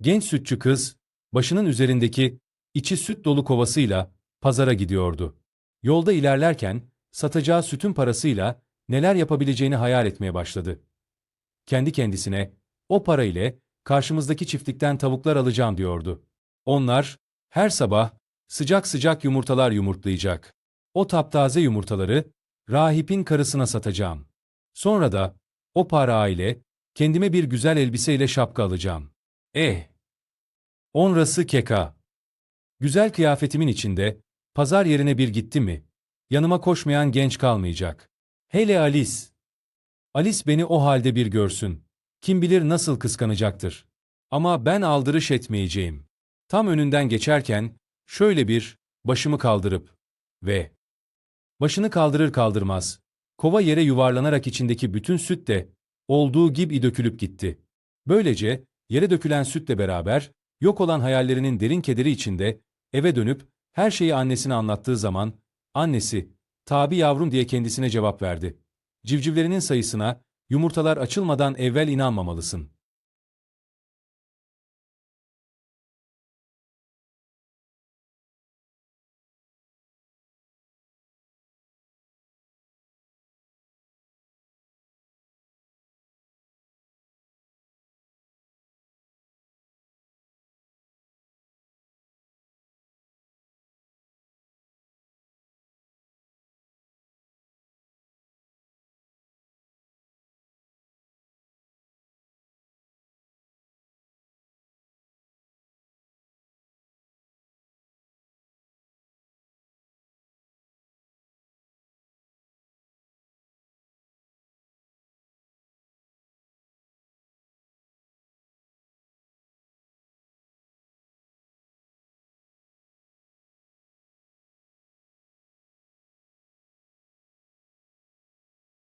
Genç sütçü kız, başının üzerindeki içi süt dolu kovasıyla pazara gidiyordu. Yolda ilerlerken satacağı sütün parasıyla neler yapabileceğini hayal etmeye başladı. Kendi kendisine o para ile karşımızdaki çiftlikten tavuklar alacağım diyordu. Onlar her sabah sıcak sıcak yumurtalar yumurtlayacak. O taptaze yumurtaları rahipin karısına satacağım. Sonra da o para ile kendime bir güzel elbise ile şapka alacağım. Eh! Onrası keka. Güzel kıyafetimin içinde pazar yerine bir gitti mi? Yanıma koşmayan genç kalmayacak. Hele Alice. Alice beni o halde bir görsün. Kim bilir nasıl kıskanacaktır. Ama ben aldırış etmeyeceğim. Tam önünden geçerken şöyle bir başımı kaldırıp ve başını kaldırır kaldırmaz kova yere yuvarlanarak içindeki bütün süt de olduğu gibi dökülüp gitti. Böylece yere dökülen sütle beraber yok olan hayallerinin derin kederi içinde eve dönüp her şeyi annesine anlattığı zaman annesi tabi yavrum diye kendisine cevap verdi. Civcivlerinin sayısına yumurtalar açılmadan evvel inanmamalısın.